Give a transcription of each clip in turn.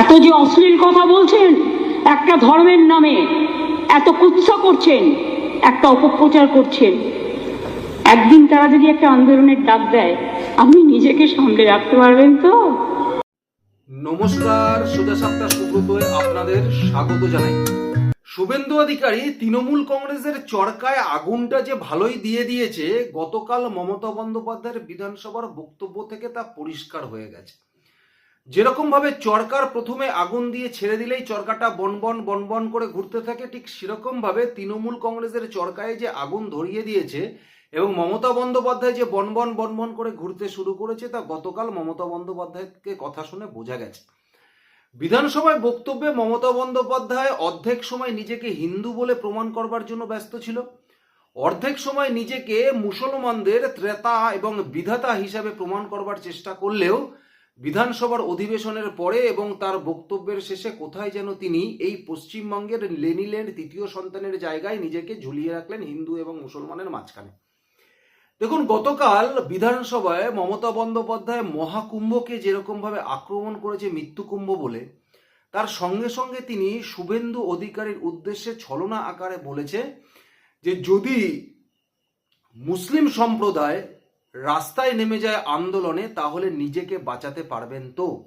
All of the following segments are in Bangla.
এত যে অশ্লীল কথা বলছেন, একটা ধর্মের নামে এত কুৎসা করছেন, একটা অপপ্রচার করছেন। একদিন তারা যদি একটা আন্দোলনের ডাক দেয়, আপনি নিজেকে সামলে রাখতে পারবেন তো? নমস্কার, সোজা সাপটা সুব্রতয়ে আপনাদের স্বাগত জানাই। শুভেন্দু অধিকারী, তৃণমূল কংগ্রেসের চরকায় আগুনটা যে ভালোই দিয়ে দিয়েছে, গতকাল মমতা বন্দ্যোপাধ্যায়ের বিধানসভার বক্তব্য থেকে তা পরিষ্কার হয়ে গেছে। যেরকম ভাবে চরকার প্রথমে আগুন দিয়ে ছেড়ে দিলেই চরকাটা বনবন বনবন করে ঘুরতে থাকে, ঠিক সেরকম ভাবে তৃণমূল কংগ্রেসের চরকায় যে আগুন ধরিয়ে দিয়েছে এবং মমতা বন্দ্যোপাধ্যায় যে বনবন বনবন করে ঘুরতে শুরু করেছে, তা গতকাল মমতা বন্দ্যোপাধ্যায়কে কথা শুনে বোঝা গেছে। বিধানসভায় বক্তব্যে মমতা বন্দ্যোপাধ্যায় অর্ধেক সময় নিজেকে হিন্দু বলে প্রমাণ করবার জন্য ব্যস্ত ছিল। অর্ধেক সময় নিজেকে মুসলমানদের ত্রেতা এবং বিধাতা হিসাবে প্রমাণ করবার চেষ্টা করলেও বিধানসভার অধিবেশনের পরে এবং তার বক্তব্যের শেষে কোথায় যেন তিনি এই পশ্চিমবঙ্গের লেনিল্যান্ড তৃতীয় সন্তানের জায়গায় নিজেকে ঝুলিয়ে রাখলেন হিন্দু এবং মুসলমানের মাঝখানে। দেখুন, গতকাল বিধানসভায় মমতা বন্দ্যোপাধ্যায় মহাকুম্ভকে যেরকমভাবে আক্রমণ করেছে মৃত্যুকুম্ভ বলে, তার সঙ্গে সঙ্গে তিনি শুভেন্দু অধিকারীর উদ্দেশ্যে ছলনা আকারে বলেছে যে, যদি মুসলিম সম্প্রদায় রাস্তায় নেমে যায় আন্দোলনে, তাহলে নিজেকে বাঁচাতে পারবেন তো।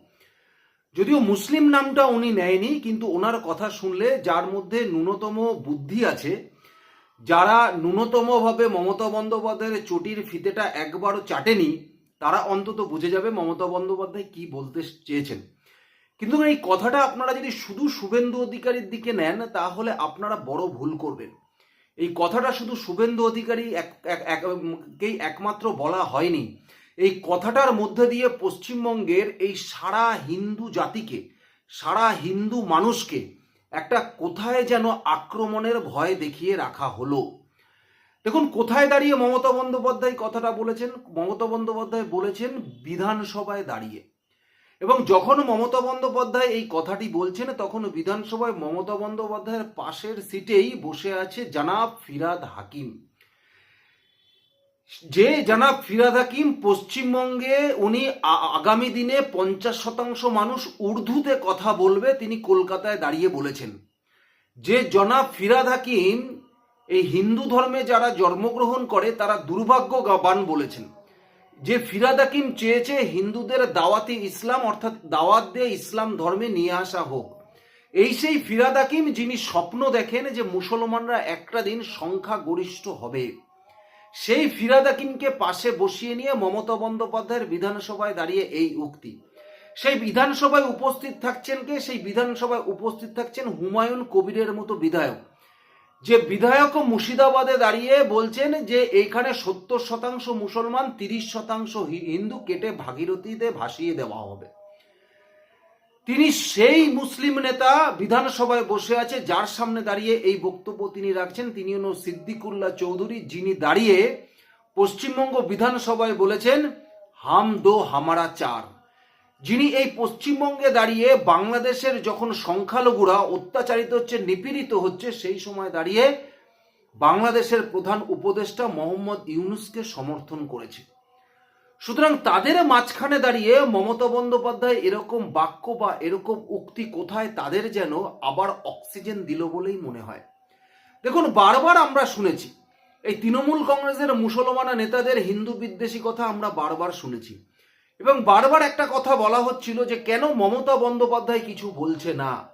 যদিও মুসলিম নামটা উনি নেয়নি, কিন্তু ওনার কথা শুনলে যার মধ্যে ন্যূনতম বুদ্ধি আছে, যারা ন্যূনতমভাবে মমতা বন্দ্যোপাধ্যায়ের চটির ফিতেটা একবারও চাটেনি, তারা অন্তত বুঝে যাবে মমতা বন্দ্যোপাধ্যায় কি বলতে চেয়েছেন। কিন্তু এই কথাটা আপনারা যদি শুধু শুভেন্দু অধিকারীর দিকে নেন, তাহলে আপনারা বড় ভুল করবেন। এই কথাটা শুধু শুভেন্দু অধিকারী কেই একমাত্র বলা হয়নি। এই কথাটার মধ্যে দিয়ে পশ্চিমবঙ্গের এই সারা হিন্দু জাতিকে, সারা হিন্দু মানুষকে একটা কোথায় যেন আক্রমণের ভয় দেখিয়ে রাখা হলো। দেখুন, কোথায় দাঁড়িয়ে মমতা বন্দ্যোপাধ্যায় কথাটা বলেছেন? মমতা বন্দ্যোপাধ্যায় বলেছেন, বিধানসভায় দাঁড়িয়ে। এবং যখন মমতা বন্দ্যোপাধ্যায় এই কথাটি বলছেন তখন বিধানসভায় মমতা বন্দ্যোপাধ্যায়ের পাশের সিটেই বসে আছে জানাব ফিরাদ হাকিম। যে জানাব ফিরাদ হাকিম পশ্চিমবঙ্গে উনি আগামী দিনে পঞ্চাশ শতাংশ মানুষ উর্দুতে কথা বলবে, তিনি কলকাতায় দাঁড়িয়ে বলেছেন। যে জনাব ফিরাদ হাকিম এই হিন্দু ধর্মে যারা জন্মগ্রহণ করে, তারা দুর্ভাগ্যবান বলেছেন। যে ফিরাদ হাকিম চেয়েছে হিন্দুদের দাওয়াতি ইসলাম, অর্থাৎ দাওয়াত দিয়ে ইসলাম ধর্মে নিয়ে আসা হোক। এই সেই ফিরাদ হাকিম যিনি স্বপ্ন দেখেন যে মুসলমানরা একটা দিন সংখ্যা গরিষ্ঠ হবে। সেই ফিরাদ হাকিমকে পাশে বসিয়ে নিয়ে মমতা বন্দ্যোপাধ্যায়ের বিধানসভায় দাঁড়িয়ে এই উক্তি। সেই বিধানসভায় উপস্থিত থাকছেন কে? সেই বিধানসভায় উপস্থিত থাকছেন হুমায়ুন কবিরের মতো বিধায়ক। যে বিধায়ক মুর্শিদাবাদে দাঁড়িয়ে বলছেন যে এইখানে সত্তর শতাংশ মুসলমান, তিরিশ শতাংশ হিন্দু কেটে ভাগীরথীতে ভাসিয়ে দেওয়া হবে। তিনি সেই মুসলিম নেতা বিধানসভায় বসে আছে, যার সামনে দাঁড়িয়ে এই বক্তব্য তিনি রাখছেন। তিনি হল সিদ্দিকুল্লাহ চৌধুরী, যিনি দাঁড়িয়ে পশ্চিমবঙ্গ বিধানসভায় বলেছেন, হাম দো হামারা চার। যিনি এই পশ্চিমবঙ্গে দাঁড়িয়ে বাংলাদেশের যখন সংখ্যালঘুরা অত্যাচারিত হচ্ছে, নিপীড়িত হচ্ছে, সেই সময় দাঁড়িয়ে বাংলাদেশের প্রধান উপদেষ্টা মোহাম্মদ ইউনুসকে সমর্থন করেছে। সুতরাং তাদের মাঝখানে দাঁড়িয়ে মমতা বন্দ্যোপাধ্যায় এরকম বাক্য বা এরকম উক্তি কোথায়, তাদের যেন আবার অক্সিজেন দিল বলেই মনে হয়। দেখুন, বারবার আমরা শুনেছি, এই তৃণমূল কংগ্রেসের মুসলমান নেতাদের হিন্দু বিদ্বেষী কথা আমরা বারবার শুনেছি। এবং বারবার একটা কথা বলা হচ্ছিল যে কেন মমতা বন্দ্যোপাধ্যায় কিছু বলছে না?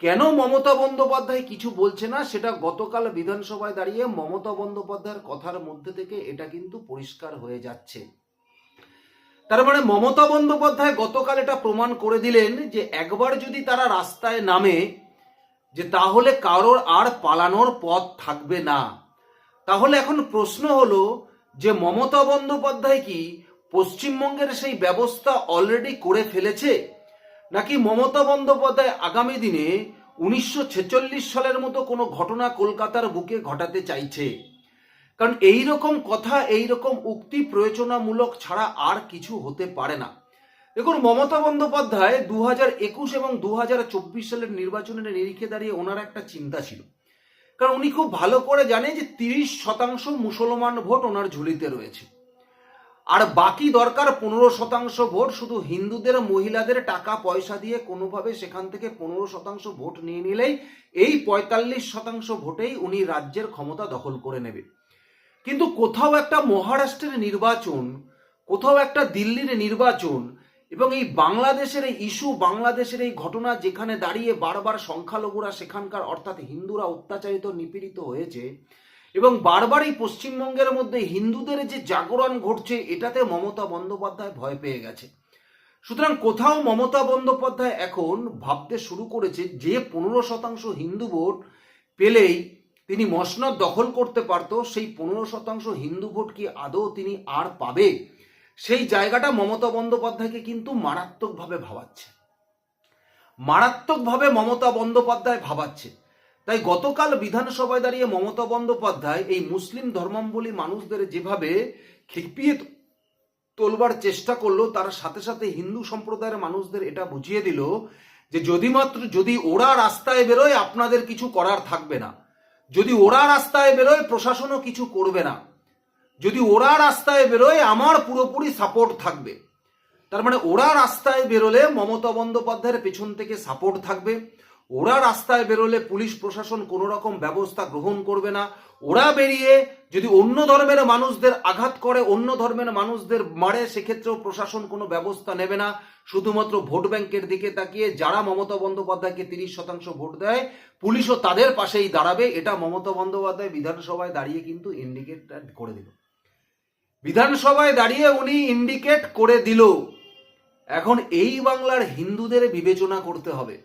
কেন মমতা বন্দ্যোপাধ্যায় কিছু বলছে না? সেটা গতকাল বিধানসভায় দাঁড়িয়ে মমতা বন্দ্যোপাধ্যায়ের কথার মধ্যে থেকে এটা কিন্তু পরিষ্কার হয়ে যাচ্ছে। তার মানে মমতা বন্দ্যোপাধ্যায় গতকাল এটা প্রমাণ করে দিলেন যে একবার যদি তারা রাস্তায় নামে, যে তাহলে কারোর আর পালানোর পথ থাকবে না। তাহলে এখন প্রশ্ন হলো যে মমতা বন্দ্যোপাধ্যায় কি পশ্চিমবঙ্গের সেই ব্যবস্থা অলরেডি করে ফেলেছে, নাকি মমতা বন্দ্যোপাধ্যায় আগামী দিনে উনিশশো ছেচল্লিশ সালের মতো কোনো ঘটনা কলকাতার বুকে ঘটাতে চাইছে? কারণ এই রকম কথা এই রকম উক্তি প্রয়োজনামূলক ছাড়া আর কিছু হতে পারে না। দেখুন, মমতা বন্দ্যোপাধ্যায় দু একুশ এবং দু হাজার চব্বিশ সালের নির্বাচনের নিরিখে দাঁড়িয়ে ওনার একটা চিন্তা ছিল। কারণ উনি খুব ভালো করে জানে যে তিরিশ শতাংশ মুসলমান ভোট ওনার ঝুলিতে রয়েছে। আর বাকি দরকার পনেরো শতাংশ ভোট, শুধু হিন্দুদের, মহিলাদের টাকা পয়সা দিয়ে কোনোভাবে সেখান থেকে পনেরো শতাংশ ভোট নিয়ে নিলেই এই পঁয়তাল্লিশ শতাংশ ভোটেই উনি রাজ্যের ক্ষমতা দখল করে নেবে কিন্তু কোথাও একটা মহারাষ্ট্রের নির্বাচন, কোথাও একটা দিল্লির নির্বাচন এবং এই বাংলাদেশের এই ইস্যু, বাংলাদেশের এই ঘটনা যেখানে দাঁড়িয়ে বারবার সংখ্যালঘুরা সেখানকার, অর্থাৎ হিন্দুরা অত্যাচারিত, নিপীড়িত হয়েছে এবং বারবার এই পশ্চিমবঙ্গের মধ্যে হিন্দুদের যে জাগরণ ঘটছে, এটাতে মমতা বন্দ্যোপাধ্যায় ভয় পেয়ে গেছে। সুতরাং কোথাও মমতা বন্দ্যোপাধ্যায় এখন ভাবতে শুরু করেছে যে পনেরো শতাংশ হিন্দু ভোট পেলেই তিনি মসনদ দখল করতে পারতো, সেই পনেরো শতাংশ হিন্দু ভোট কি আদৌ তিনি আর পাবে? সেই জায়গাটা মমতা বন্দ্যোপাধ্যায়কে কিন্তু মারাত্মকভাবে ভাবাচ্ছে। মারাত্মকভাবে মমতা বন্দ্যোপাধ্যায় ভাবাচ্ছে। তাই গতকাল বিধানসভায় দাঁড়িয়ে মমতা বন্দ্যোপাধ্যায় এই মুসলিম ধর্মাবলী মানুষদের যেভাবে খেপিয়ে তোলবার চেষ্টা করল, তার সাথে সাথে হিন্দু সম্প্রদায়ের মানুষদের এটা বুঝিয়ে দিল যে যদি মাত্র যদি ওরা রাস্তায় বেরোয়, আপনাদের কিছু করার থাকবে না। যদি ওরা রাস্তায় বেরোয়, প্রশাসনও কিছু করবে না। যদি ওরা রাস্তায় বেরোয়, আমার পুরোপুরি সাপোর্ট থাকবে। তার মানে ওরা রাস্তায় বেরোলে মমতা বন্দ্যোপাধ্যায়ের পেছন থেকে সাপোর্ট থাকবে। ওরা রাস্তায় বেরোলে পুলিশ প্রশাসন কোনো রকম ব্যবস্থা গ্রহণ করবে না। ওরা বেরিয়ে যদি অন্য ধর্মের মানুষদের আঘাত করে, অন্য ধর্মের মানুষদের মারে, সেক্ষেত্রেও প্রশাসন কোনো ব্যবস্থা নেবে না। শুধুমাত্র ভোট ব্যাংকের দিকে তাকিয়ে যারা মমতা বন্দ্যোপাধ্যায়কে তিরিশ শতাংশ ভোট দেয়, পুলিশও তাদের পাশেই দাঁড়াবে। এটা মমতা বন্দ্যোপাধ্যায় বিধানসভায় দাঁড়িয়ে কিন্তু ইন্ডিকেট করে দিল। বিধানসভায় দাঁড়িয়ে উনি ইন্ডিকেট করে দিল। এখন এই বাংলার হিন্দুদের বিবেচনা করতে হবে।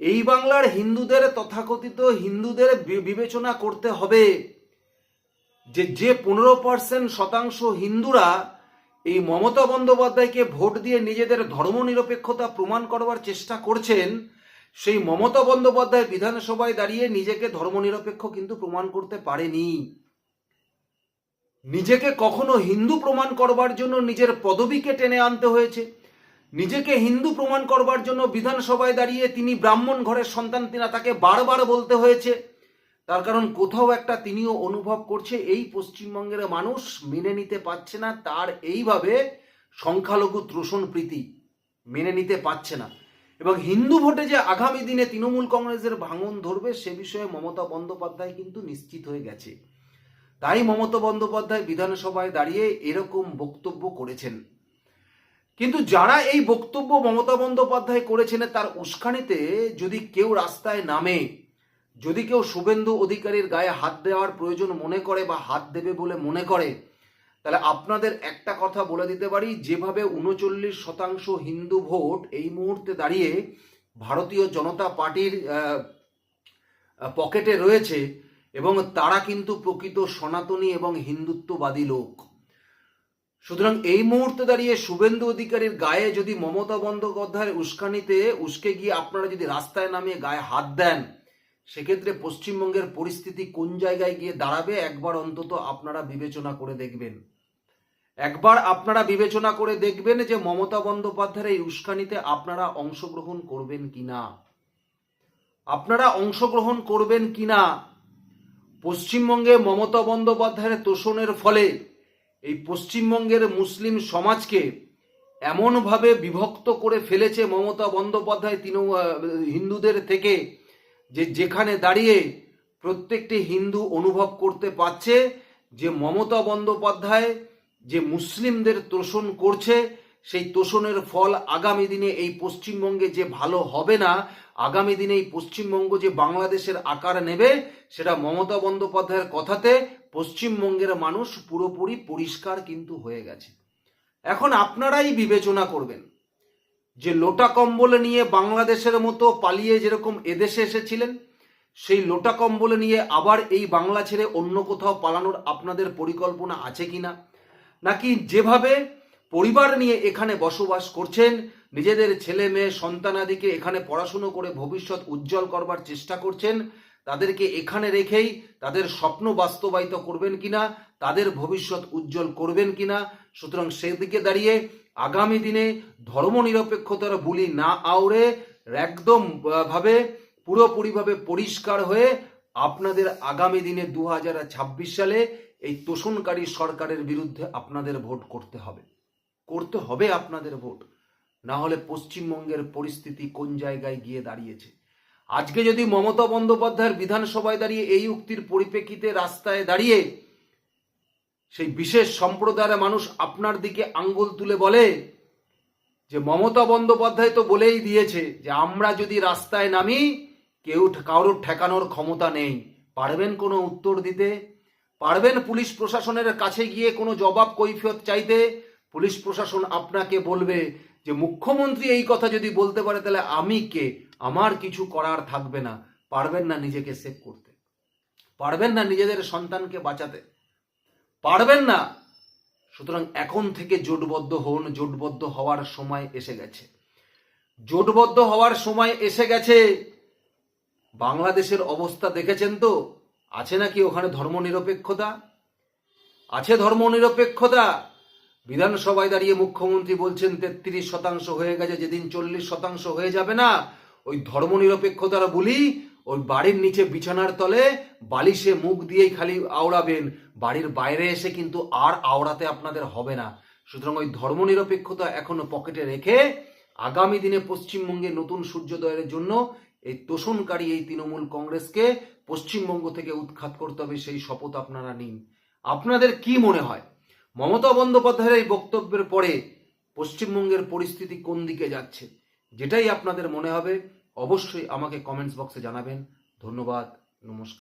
এই বাংলার হিন্দুদের তথাকথিত হিন্দুদের বিবেচনা করতে হবে যে যে পনেরো পার্সেন্ট শতাংশ হিন্দুরা এই মমতা বন্দ্যোপাধ্যায়কে ভোট দিয়ে নিজেদের ধর্মনিরপেক্ষতা প্রমাণ করবার চেষ্টা করছেন, সেই মমতা বন্দ্যোপাধ্যায় বিধানসভায় দাঁড়িয়ে নিজেকে ধর্মনিরপেক্ষ কিন্তু প্রমাণ করতে পারেনি। নিজেকে কখনো হিন্দু প্রমাণ করবার জন্য নিজের পদবীকে টেনে আনতে হয়েছে। নিজেকে হিন্দু প্রমাণ করবার জন্য বিধানসভায় দাঁড়িয়ে তিনি ব্রাহ্মণ ঘরের সন্তান তিনা তাকে বারবার বলতে হয়েছে। তার কারণ কোথাও একটা তিনিও অনুভব করছে, এই পশ্চিমবঙ্গের মানুষ মেনে নিতে পারছে না, তার এইভাবে সংখ্যালঘু ত্রোষণ প্রীতি মেনে নিতে পারছে না। এবং হিন্দু ভোটে যে আগামী দিনে তৃণমূল কংগ্রেসের ভাঙন ধরবে, সে বিষয়ে মমতা বন্দ্যোপাধ্যায় কিন্তু নিশ্চিত হয়ে গেছে। তাই মমতা বন্দ্যোপাধ্যায় বিধানসভায় দাঁড়িয়ে এরকম বক্তব্য করেছেন। কিন্তু যারা এই বক্তব্য মমতা বন্দ্যোপাধ্যায় করেছেন তার উস্কানিতে যদি কেউ রাস্তায় নামে, যদি কেউ শুভেন্দু অধিকারীর গায়ে হাত দেওয়ার প্রয়োজন মনে করে বা হাত দেবে বলে মনে করে, তাহলে আপনাদের একটা কথা বলে দিতে পারি, যেভাবে উনচল্লিশ শতাংশ হিন্দু ভোট এই মুহূর্তে দাঁড়িয়ে ভারতীয় জনতা পার্টির পকেটে রয়েছে এবং তারা কিন্তু প্রকৃত সনাতনী এবং হিন্দুত্ববাদী লোক। সুতরাং এই মুহূর্তে দাঁড়িয়ে শুভেন্দু অধিকারীর গায়ে যদি মমতা বন্দ্যোপাধ্যায়ের উস্কানিতে উস্কে গিয়ে আপনারা যদি রাস্তায় নামিয়ে গায়ে হাত দেন, সেক্ষেত্রে পশ্চিমবঙ্গের পরিস্থিতি কোন জায়গায় গিয়ে দাঁড়াবে একবার অন্তত আপনারা বিবেচনা করে দেখবেন। একবার আপনারা বিবেচনা করে দেখবেন যে মমতা বন্দ্যোপাধ্যায়ের এই উস্কানিতে আপনারা অংশগ্রহণ করবেন কিনা। আপনারা অংশগ্রহণ করবেন কিনা? পশ্চিমবঙ্গে মমতা বন্দ্যোপাধ্যায়ের তোষণের ফলে এই পশ্চিমবঙ্গের মুসলিম সমাজকে এমনভাবে বিভক্ত করে ফেলেছে মমতা বন্দ্যোপাধ্যায়, তিন হিন্দুদের থেকে, যে যেখানে দাঁড়িয়ে প্রত্যেকটি হিন্দু অনুভব করতে পারছে, যে মমতা বন্দ্যোপাধ্যায় যে মুসলিমদের তোষণ করছে সেই তোষণের ফল আগামী দিনে এই পশ্চিমবঙ্গে যে ভালো হবে না, আগামী দিনে এই পশ্চিমবঙ্গ যে বাংলাদেশের আকার নেবে, সেটা মমতা বন্দ্যোপাধ্যায়ের কথাতে পশ্চিমবঙ্গের মানুষ পুরোপুরি পরিষ্কার কিন্তু হয়ে গেছে। এখন আপনারাই বিবেচনা করবেন যে লোটা কম্বল নিয়ে বাংলাদেশের মতো পালিয়ে যেরকম এদেশে এসেছিলেন, সেই লোটা কম্বল নিয়ে আবার এই বাংলা ছেড়ে অন্য কোথাও পালানোর আপনাদের পরিকল্পনা আছে কিনা? নাকি যেভাবে পরিবার নিয়ে এখানে বসবাস করছেন। নিজেদের ছেলে মেয়ে, সন্তানাদিকে এখানে পড়াশুনো করে ভবিষ্যৎ উজ্জ্বল করবার চেষ্টা করছেন। তাদেরকে এখানে রেখেই তাদের স্বপ্ন বাস্তবায়িত করবেন কিনা, তাদের ভবিষ্যৎ উজ্জ্বল করবেন কিনা, সুতরাং সেদিকে দাঁড়িয়ে আগামী দিনে ধর্মনিরপেক্ষতার বুলি না আউড়ে একদম ভাবে পুরোপুরিভাবে পরিষ্কার হয়ে আপনাদের আগামী দিনে দু হাজার ছাব্বিশ সালে এই তোষণকারী সরকারের বিরুদ্ধে আপনাদের ভোট করতে হবে। করতে হবে আপনাদের ভোট। না হলে পশ্চিমবঙ্গের পরিস্থিতি কোন জায়গায় গিয়ে দাঁড়িয়েছে? আজকে যদি মমতা বন্দ্যোপাধ্যায়ের বিধানসভায় দাঁড়িয়ে এই উক্তির পরিপ্রেক্ষিতে রাস্তায় দাঁড়িয়ে সেই বিশেষ সম্প্রদায়ের মানুষ আপনার দিকে আঙ্গুল তুলে বলে যে মমতা বন্দ্যোপাধ্যায় তো বলেই দিয়েছে যে আমরা যদি রাস্তায় নামি, কেউ কারোর ঠেকানোর ক্ষমতা নেই। পারবেন কোনো উত্তর দিতে? পারবেন পুলিশ প্রশাসনের কাছে গিয়ে কোনো জবাব কৈফিয়ত চাইতে? পুলিশ প্রশাসন আপনাকে বলবে যে, মুখ্যমন্ত্রী এই কথা যদি বলতে পারে, তাহলে আমি কে? আমার কিছু করার থাকবে না। পারবেন না নিজেকে সেভ করতে। পারবেন না নিজেদের সন্তানকে বাঁচাতে। পারবেন না। সুতরাং এখন থেকে জোটবদ্ধ হন। জোটবদ্ধ হওয়ার সময় এসে গেছে। জোটবদ্ধ হওয়ার সময় এসে গেছে। বাংলাদেশের অবস্থা দেখেছেন তো? আছে নাকি ওখানে ধর্মনিরপেক্ষতা? আছে ধর্মনিরপেক্ষতা? বিধানসভায় দাঁড়িয়ে মুখ্যমন্ত্রী বলছেন তেত্রিশ শতাংশ হয়ে গেছে, যেদিন চল্লিশ শতাংশ হয়ে যাবে না, ওই ধর্মনিরপেক্ষতার বলি ওই বাড়ির নিচে বিছানার তলে বালিশে মুখ দিয়েই খালি আওড়াবেন, বাড়ির বাইরে এসে কিন্তু আর আওড়াতে আপনাদের হবে না। সুতরাং ওই ধর্মনিরপেক্ষতা এখনও পকেটে রেখে আগামী দিনে পশ্চিমবঙ্গে নতুন সূর্যোদয়ের জন্য এই তোষণকারী এই তৃণমূল কংগ্রেসকে পশ্চিমবঙ্গ থেকে উৎখাত করতে হবে, সেই শপথ আপনারা নিন। আপনাদের কি মনে হয়? মমতা বন্দ্যোপাধ্যায়ের এই বক্তব্যের পরে পশ্চিমবঙ্গের পরিস্থিতি কোন দিকে যাচ্ছে, যেটাই আপনাদের মনে হবে, অবশ্যই আমাকে কমেন্টস বক্সে জানাবেন। ধন্যবাদ, নমস্কার।